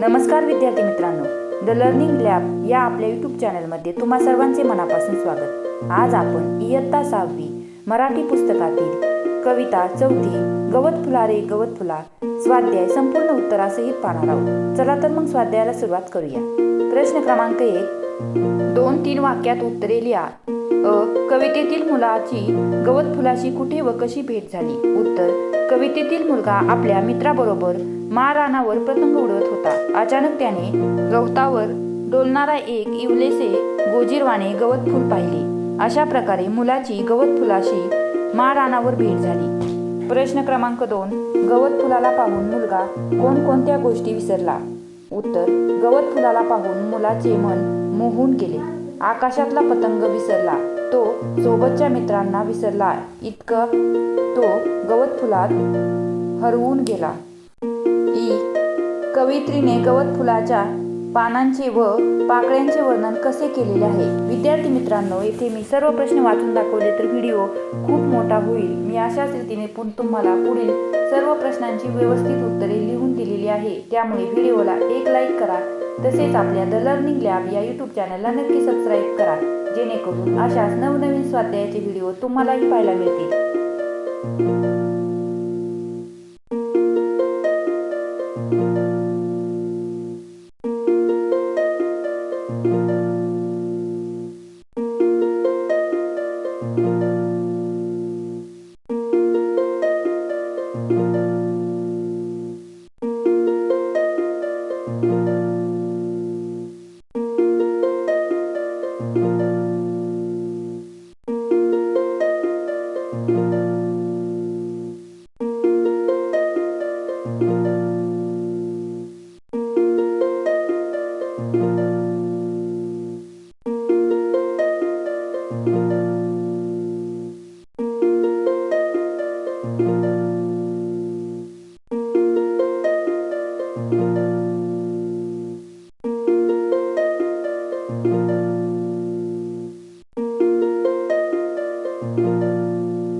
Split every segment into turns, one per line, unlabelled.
नमस्कार विद्यार्थी मित्रांनो. द लर्निंग लॅब या आपल्या यूट्यूब चॅनलमध्ये तुम्हा सर्वांचे मनापासून स्वागत. आज आपण इयत्ता सहावी मराठी पुस्तकातील कविता चौथी गवत फुलारे गवत फुला स्वाध्याय संपूर्ण उत्तरासहित पाहणार आहोत. चला तर मग स्वाध्यायाला सुरुवात करूया. प्रश्न क्रमांक एक. दोन तीन वाक्यात उत्तरे लिहा. अ. कवितेतील मुलाची गवत फुलाशी कुठे व कशी भेट झाली? उत्तर. कवितेतील मुलगा आपल्या मित्राबरोबर मारानावर पतंग उडवत होता. अचानक त्याने गवतावर डोलणारा एक इवलेसे गोजीरवाने गवत फूल पाहिले. अशा प्रकारे मुलाची गवत फुलाशी मारानावर भेट झाली. प्रश्न क्रमांक दोन. गवत फुलाला पाहून मुलगा कोणकोणत्या गोष्टी विसरला? उत्तर. गवत फुलाला पाहून मुलाचे मन मोहून गेले. आकाशातला पतंग विसरला. तो सोबतच्या मित्रांना विसरला. इतकं तो गवत फुलात हरवून गेला. ई. कवित्रीने गवत फुलाच्या पानांचे व पाकळ्यांचे वर्णन कसे केलेले आहे? विद्यार्थी मित्रांनो येथे मी सर्व प्रश्न वाचून दाखवले तर व्हिडिओ खूप मोठा होईल. मी अशाच रीतीने पुन तुम्हाला पुढील सर्व प्रश्नांची व्यवस्थित उत्तरे लिहून दिलेली आहे. त्यामुळे व्हिडिओला एक लाईक करा. तसेच आपल्या द लर्निंग लॅब या यूट्यूब चॅनलला नक्की सबस्क्राईब करा जेणेकरून अशाच नवनवीन स्वाध्यायाचे व्हिडिओ तुम्हालाही पाहायला मिळतील.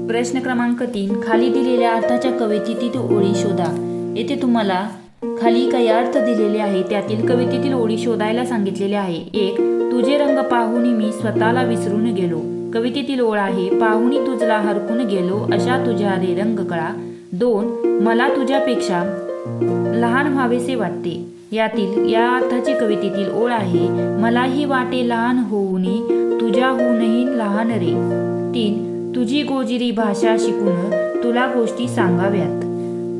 प्रश्न क्रमांक तीन. खाली दिलेल्या अर्थाच्या कवितेतील ओळी शोधा. येथे तुम्हाला खाली काही अर्थ दिलेले आहे त्यातील कवितेतील ओळी शोधायला सांगितलेले आहे. एक तुझे रंग पाहुणी मी स्वतःला विसरून गेलो. कवितेतील ओळ आहे पाहुणी तुझला हरकून गेलो अशा तुझ्या रे रंग कळा. दोन मला तुझ्यापेक्षा लहान व्हावेसे वाटते. यातील या अर्थाची कवितेतील ओळ आहे मलाही वाटे लहान होऊनी तुझ्याहूनही लहान रे. तीन तुझी गोजिरी भाषा शिकून तुला गोष्टी सांगाव्यात.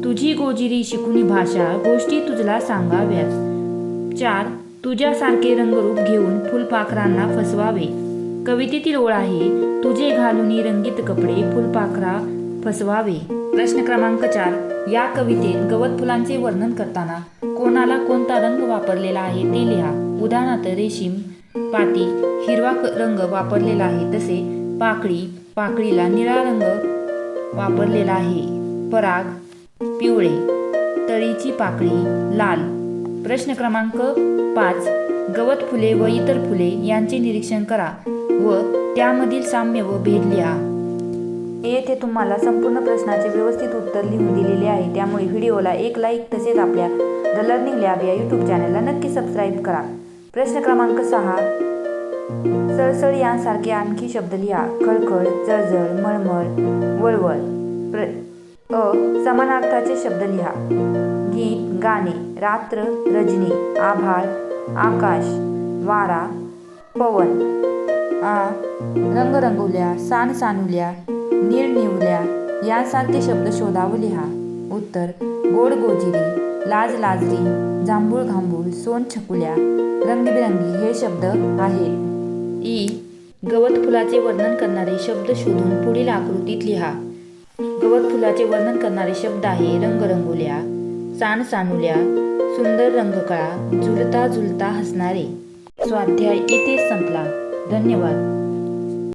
तुझी गोजिरी शिकुनी भाषा गोष्टी तुझला सांगाव्यात. चार तुझ्यासारखे रंगरूप घेऊन फुलपाखरांना फसवावे. कवितेतील ओळ आहे तुझे घालून रंगीत कपडे फुलपाखरा फसवावे. प्रश्न क्रमांक चार या कवितेत गवत फुलांचे वर्णन करताना कोणाला कोणता रंग वापरलेला आहे ते लिहा. उदाहरणार्थ रेशीम पाती हिरवा रंग वापरलेला आहे तसे पाकळी पाकळीला निळा रंग वापरलेला आहे. पराग पिवळे तळीची पाकळी लाल. प्रश्न क्रमांक पाच. गवत फुले व इतर फुले यांचे निरीक्षण करा व त्यामधील साम्य व भेद लिहा. येथे तुम्हाला संपूर्ण प्रश्नाचे व्यवस्थित उत्तर लिहून दिलेले आहे. त्यामुळे व्हिडिओला एक लाईक तसेच आपल्या द लर्निंग लॅब या यूट्यूब चॅनलला नक्की सबस्क्राईब करा. प्रश्न क्रमांक सहा. सळसळ यांसारखे आणखी शब्द लिहा. खळखळ जळजळ मळमळ वळवळ. प्र अ समानार्थाचे शब्द लिहा. गीत गाणे रात्र रजनी आभाळ आकाश वारा पवन. आ रंगरंगोल्या सान सानुल्या यासारखे यांसारखे शब्द शोधा व लिहा. उत्तर गोड गोजिरी लाज लाजरी जांभूळ घांबूळ सोन छकुल्या रंगबिरंगी हे शब्द आहेत. ई गवत फुलाचे वर्णन करणारे शब्द शोधून पुढील आकृतीत लिहा. गवत फुलाचे वर्णन करणारे शब्द आहे रंगरंगोल्या सान सानुल्या सुंदर रंगकळा झुलता झुलता हसणारे. स्वाध्याय इथेच संपला. धन्यवाद.